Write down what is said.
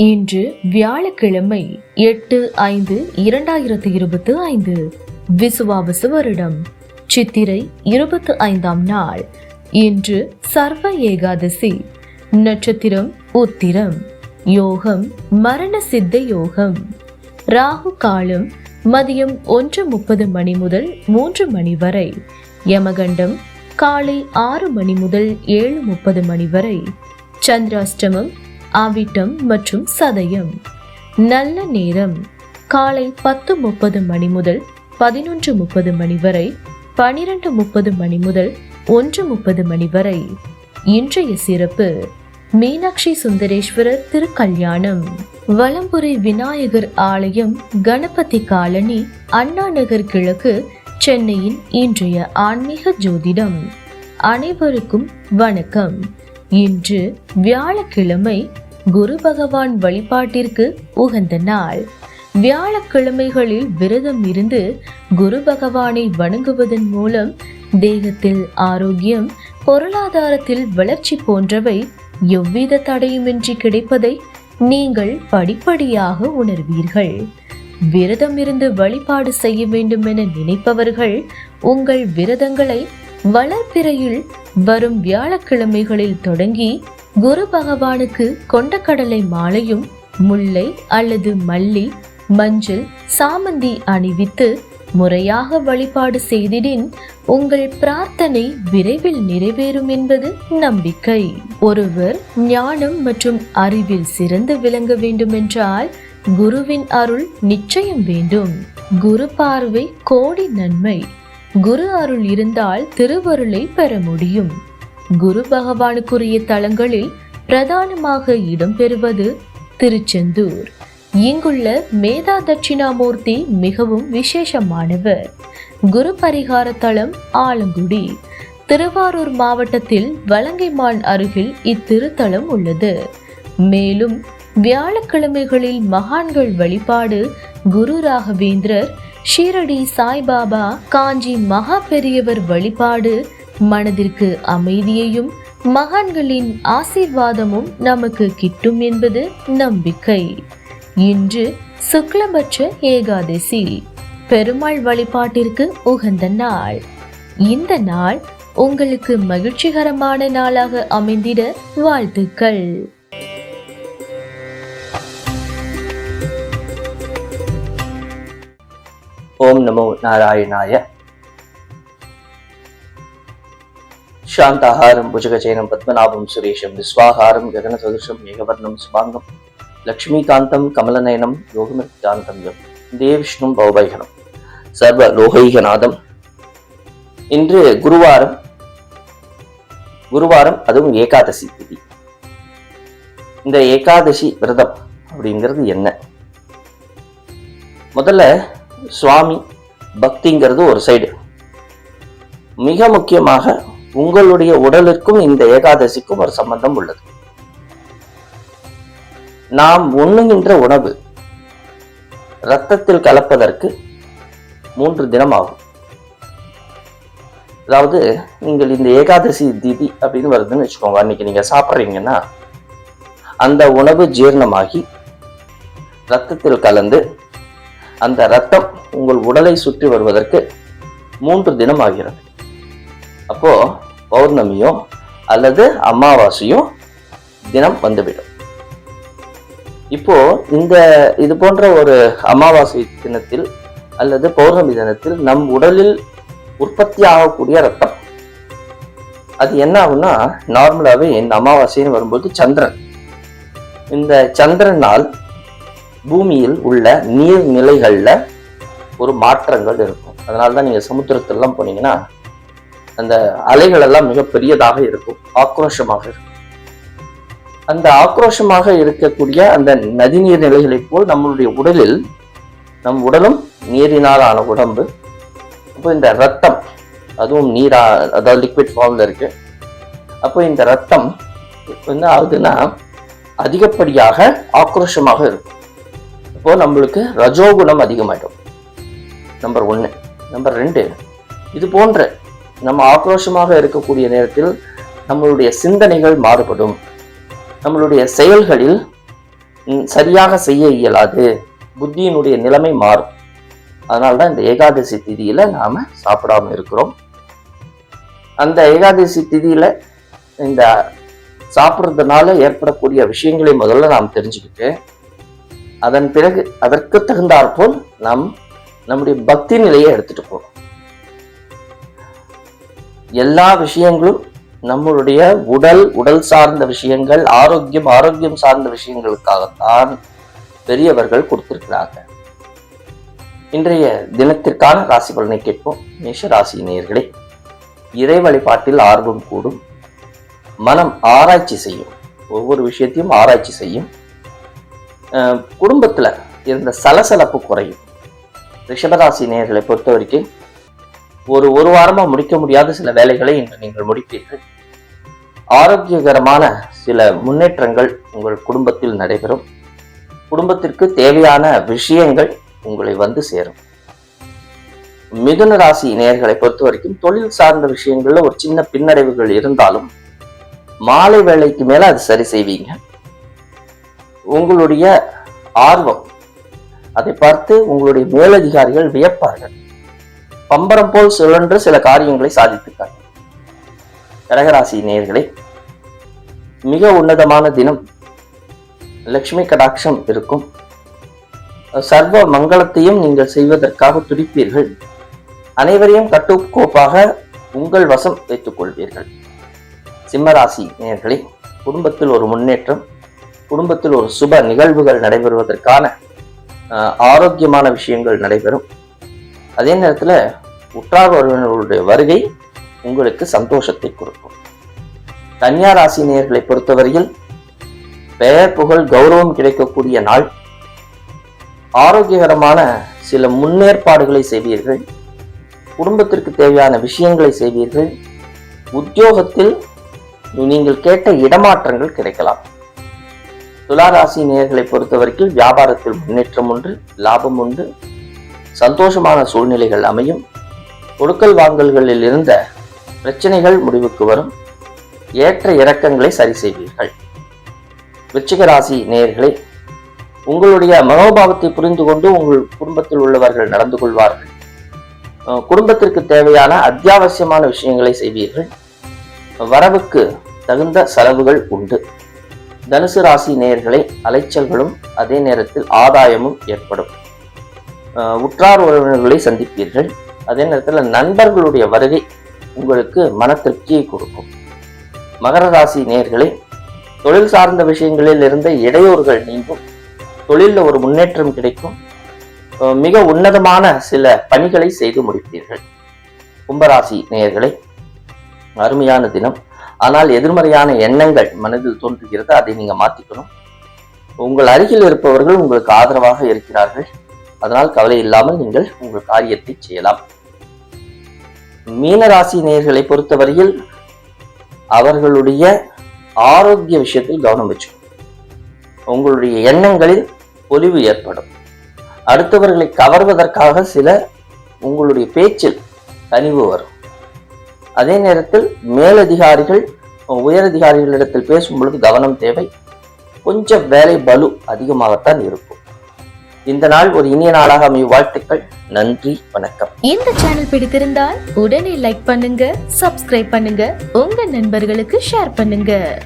இன்று வியாழக்கிழமை எட்டு ஐந்து இரண்டாயிரத்து இருபத்து ஐந்து விசுவாவசு வருடம். சித்திரை இருபத்து ஐந்தாம் நாள். இன்று சர்வ ஏகாதசி நட்சத்திரம் உத்திரம். யோகம் மரண சித்த யோகம். ராகு காலம் மதியம் ஒன்று முப்பது மணி முதல் மூன்று மணி வரை. யமகண்டம் காலை ஆறு மணி முதல் ஏழு முப்பது மணி வரை. சந்திராஷ்டமம் ஆவிட்டம் மற்றும் சதயம். நல்ல நேரம். காலை பத்து முப்பது மணி முதல் பதினொன்று முப்பது மணி வரை பனிரெண்டு முப்பது மணி முதல் ஒன்று முப்பது மணி வரை. இன்றைய சிறப்பு மீனாட்சி சுந்தரேஸ்வரர் திருக்கல்யாணம். வலம்புரி விநாயகர் ஆலயம் கணபதி காலனி அண்ணா நகர் கிழக்கு சென்னையின் இன்றைய ஆன்மீக ஜோதிடம். அனைவருக்கும் வணக்கம். இன்று வியாழக்கிழமை குரு பகவான் வழிபாட்டிற்கு உகந்த நாள். வியாழக்கிழமைகளில் விரதம் இருந்து குரு பகவானை வணங்குவதன் மூலம் தேகத்தில் ஆரோக்கியம் பொருளாதாரத்தில் வளர்ச்சி போன்றவை எவ்வித தடையுமின்றி கிடைப்பதை நீங்கள் படிப்படியாக உணர்வீர்கள். விரதம் இருந்து வழிபாடு செய்ய வேண்டும் என நினைப்பவர்கள் உங்கள் விரதங்களை வளர்ப்பிறையில் வரும் வியாழக்கிழமைகளில் தொடங்கி குரு பகவானுக்கு கொண்டக்கடலை மாலையும் முல்லை அல்லது மல்லி மஞ்சள் சாமந்தி அணிவித்து முறையாக வழிபாடு செய்திடின் உங்கள் பிரார்த்தனை விரைவில் நிறைவேறும் என்பது நம்பிக்கை. ஒருவர் ஞானம் மற்றும் அறிவில் சிறந்து விளங்க வேண்டுமென்றால் குருவின் அருள் நிச்சயம் வேண்டும். குரு பார்வை கோடி நன்மை. குரு அருள் இருந்தால் திருவருளை பெற முடியும். குரு பகவானுக்குரிய தலங்களில் பிரதானமாக இடம்பெறுவது திருச்செந்தூர். இங்குள்ள மேதா தட்சிணாமூர்த்தி மிகவும் விசேஷமானவர். குரு பரிகார தலம் ஆலங்குடி. திருவாரூர் மாவட்டத்தில் வலங்கைமான் அருகில் இத்திருத்தலம் உள்ளது. மேலும் வியாழக்கிழமைகளில் மகான்கள் வழிபாடு குரு ராகவேந்திரர் ஷீரடி சாய்பாபா காஞ்சி மகா பெரியவர் வழிபாடு மனதிற்கு அமைதியையும் மகான்களின் ஆசீர்வாதமும் நமக்கு கிட்டும் என்பது நம்பிக்கை. இன்று சுக்லபட்ச ஏகாதசி. பெருமாள் வழிபாட்டிற்கு உகந்த நாள். இந்த நாள் உங்களுக்கு மகிழ்ச்சிகரமான நாளாக அமைந்திட வாழ்த்துக்கள். ஓம் நமோ நாராயணாய சாந்தாகாரம் புஜகச்சேனம் பத்மநாபம் சுரேஷம் விஸ்வாகாரம் ககனசதுஷம் மேகவர்ணம் சுபாங்கம் லக்ஷ்மீகாந்தம் கமலநயனம் யோகமிர்காந்தம் யம் தேவிஷ்ணும் பௌபைகனம் சர்வ லோகைகநாதம் இன்று குருவாரம் குருவாரம் அதுவும் ஏகாதசி திதி இந்த ஏகாதசி விரதம் அப்படிங்கிறது என்ன? முதல்ல சுவாமி பக்திங்கிறது ஒரு சைடு மிக முக்கியமாக உங்களுடைய உடலுக்கும் இந்த ஏகாதசிக்கும் ஒரு சம்பந்தம் உள்ளது. நாம் உண்ணுகின்ற உணவு இரத்தத்தில் கலப்பதற்கு மூன்று தினம் ஆகும் அதாவது நீங்கள் இந்த ஏகாதசி திதி அப்படின்னு வருதுன்னு வச்சுக்கோங்க. அன்னைக்கு நீங்க சாப்பிட்றீங்கன்னா அந்த உணவு ஜீரணமாகி ரத்தத்தில் கலந்து அந்த ரத்தம் உங்கள் உடலை சுற்றி வருவதற்கு மூன்று தினம் ஆகிறது. அப்போ பௌர்ணமியும் அல்லது அமாவாசையோ தினம் வந்துவிடும். இப்போ இந்த இது போன்ற ஒரு அமாவாசை தினத்தில் அல்லது பௌர்ணமி தினத்தில் நம் உடலில் உற்பத்தி ஆகக்கூடிய ரத்தம் அது என்ன ஆகும்னா நார்மலாகவே இந்த அமாவாசைன்னு வரும்போது சந்திரன். இந்த சந்திரனால் பூமியில் உள்ள நீர்நிலைகளில் ஒரு மாற்றங்கள் இருக்கும். அதனால தான் நீங்கள் சமுத்திரத்திலலாம் போனீங்கன்னா அந்த அலைகள் எல்லாம் மிக பெரியதாக இருக்கும் ஆக்ரோஷமாக இருக்கும். அந்த ஆக்ரோஷமாக இருக்கக்கூடிய அந்த நதிநீர் நிலைகளைப் போல் நம்மளுடைய உடலில் நம் உடலும் நீரினால் ஆன உடம்பு அப்போ இந்த ரத்தம் அதுவும் நீரா அதாவது லிக்விட் ஃபார்மில் இருக்கு. அப்போ இந்த ரத்தம் என்ன ஆகுதுன்னா அதிகப்படியாக ஆக்ரோஷமாக இருக்கும். இப்போ நம்மளுக்கு ரஜோகுணம் அதிகமாயிடும். நம்பர் ஒன்று நம்பர் ரெண்டு இது போன்ற நம்ம ஆக்ரோஷமாக இருக்கக்கூடிய நேரத்தில் நம்மளுடைய சிந்தனைகள் மாறுபடும். நம்மளுடைய செயல்களில் சரியாக செய்ய இயலாது. புத்தியினுடைய நிலைமை மாறும். அதனால தான் இந்த ஏகாதசி திதியில நாம சாப்பிடாம இருக்கிறோம். அந்த ஏகாதசி திதியில இந்த சாப்பிட்றதுனால ஏற்படக்கூடிய விஷயங்களை முதல்ல நாம் தெரிஞ்சுக்கிட்டு அதன் பிறகு அதற்கு தகுந்தாற்போல் நாம் நம்முடைய பக்தி நிலையை எடுத்துட்டு போகணும். எல்லா விஷயங்களும் நம்மளுடைய உடல் உடல் சார்ந்த விஷயங்கள் ஆரோக்கியம் ஆரோக்கியம் சார்ந்த விஷயங்களுக்காகத்தான் பெரியவர்கள் கொடுத்திருக்கிறாங்க. இன்றைய தினத்திற்கான ராசி பலனை கேட்போம். மேஷ ராசி நேயர்களே இறை வழிபாட்டில் ஆர்வம் கூடும். மனம் ஆராய்ச்சி செய்யும். ஒவ்வொரு விஷயத்தையும் ஆராய்ச்சி செய்யும். அஹ் குடும்பத்துல இருந்த சலசலப்பு குறையும். ரிஷபராசி நேர்களை பொறுத்த வரைக்கும் ஒரு ஒரு வாரமா முடிக்க முடியாத சில வேலைகளை இன்று நீங்கள் முடிப்பீர்கள். ஆரோக்கியகரமான சில முன்னேற்றங்கள் உங்கள் குடும்பத்தில் நடைபெறும். குடும்பத்திற்கு தேவையான விஷயங்கள் உங்களை வந்து சேரும். மிதுன ராசி நேர்களை பொறுத்த வரைக்கும் தொழில் சார்ந்த விஷயங்கள்ல ஒரு சின்ன பின்னடைவுகள் இருந்தாலும் மாலை வேலைக்கு மேல அது சரி செய்வீங்க. உங்களுடைய ஆர்வம் அதை பார்த்து உங்களுடைய மேலதிகாரிகள் வியப்பார்கள். பம்பரம் போல் சுழன்று சில காரியங்களை சாதித்துக்காங்க கடகராசி நேர்களே மிக உன்னதமான தினம் லக்ஷ்மி கடாட்சம் இருக்கும். சர்வ மங்களத்தையும் நீங்கள் செய்வதற்காக துடிப்பீர்கள். அனைவரையும் கட்டுக்கோப்பாக உங்கள் வசம் வைத்துக் கொள்வீர்கள். சிம்மராசி நேர்களே குடும்பத்தில் ஒரு முன்னேற்றம் குடும்பத்தில் ஒரு சுப நிகழ்வுகள் நடைபெறுவதற்கான ஆரோக்கியமான விஷயங்கள் நடைபெறும். அதே நேரத்தில் உற்றார் உறவினர்களுடைய வருகை உங்களுக்கு சந்தோஷத்தை கொடுக்கும். கன்னியா ராசி நேயர்களை பொறுத்தவரையில் பெயர் புகழ் கௌரவம் கிடைக்கக்கூடிய நாள். ஆரோக்கியகரமான சில முன்னேற்பாடுகளை செய்வீர்கள். குடும்பத்திற்கு தேவையான விஷயங்களை செய்வீர்கள். உத்தியோகத்தில் நீங்கள் கேட்ட இடமாற்றங்கள் கிடைக்கலாம். துளாராசி நேர்களை பொறுத்தவரைக்கும் வியாபாரத்தில் முன்னேற்றம் உண்டு லாபம் உண்டு. சந்தோஷமான சூழ்நிலைகள் அமையும். கொடுக்கல் வாங்கல்களில் இருந்த பிரச்சனைகள் முடிவுக்கு வரும். ஏற்ற இறக்கங்களை சரி செய்வீர்கள். விச்சிகராசி ராசி உங்களுடைய மனோபாவத்தை புரிந்து கொண்டு உங்கள் குடும்பத்தில் உள்ளவர்கள் நடந்து கொள்வார்கள். குடும்பத்திற்கு தேவையான அத்தியாவசியமான விஷயங்களை செய்வீர்கள். வரவுக்கு தகுந்த செலவுகள் உண்டு. தனுசு ராசி நேயர்களை அலைச்சல்களும் அதே நேரத்தில் ஆதாயமும் ஏற்படும். உற்றார் உறவினர்களை சந்திப்பீர்கள். அதே நேரத்தில் நண்பர்களுடைய வருகை உங்களுக்கு மன திருப்தியை கொடுக்கும். மகர ராசி நேர்களை தொழில் சார்ந்த விஷயங்களில் இருந்த இடையூறுகள் நீங்கும். தொழிலில் ஒரு முன்னேற்றம் கிடைக்கும். மிக உன்னதமான சில பணிகளை செய்து முடிப்பீர்கள். கும்பராசி நேயர்களே அருமையான தினம். ஆனால் எதிர்மறையான எண்ணங்கள் மனதில் தோன்றுகிறது அதை நீங்க மாத்திக்கணும். உங்கள் அருகில் இருப்பவர்கள் உங்களுக்கு ஆதரவாக இருக்கிறார்கள். அதனால் கவலை இல்லாமல் நீங்கள் உங்கள் காரியத்தை செய்யலாம். மீனராசி நேயர்களை பொறுத்தவரையில் அவர்களுடைய ஆரோக்கிய விஷயத்தில் கவனம் வச்சு உங்களுடைய எண்ணங்களில் பொலிவு ஏற்படும். அடுத்தவர்களை கவர்வதற்காக சில உங்களுடைய பேச்சில் கனிவு வரும். அதே நேரத்தில் மேலதிகாரிகள் உயரதிகாரிகளிடத்தில் பேசும் பொழுது கவனம் தேவை. கொஞ்சம் வேலை பலு அதிகமாகத்தான் இருக்கும். இந்த நாள் ஒரு இனிய நாளாக அமையும். வாழ்த்துக்கள். நன்றி. வணக்கம். இந்த சேனல் பிடித்திருந்தால் உடனே லைக் பண்ணுங்க சப்ஸ்கிரைப் பண்ணுங்க உங்க நண்பர்களுக்கு ஷேர் பண்ணுங்க.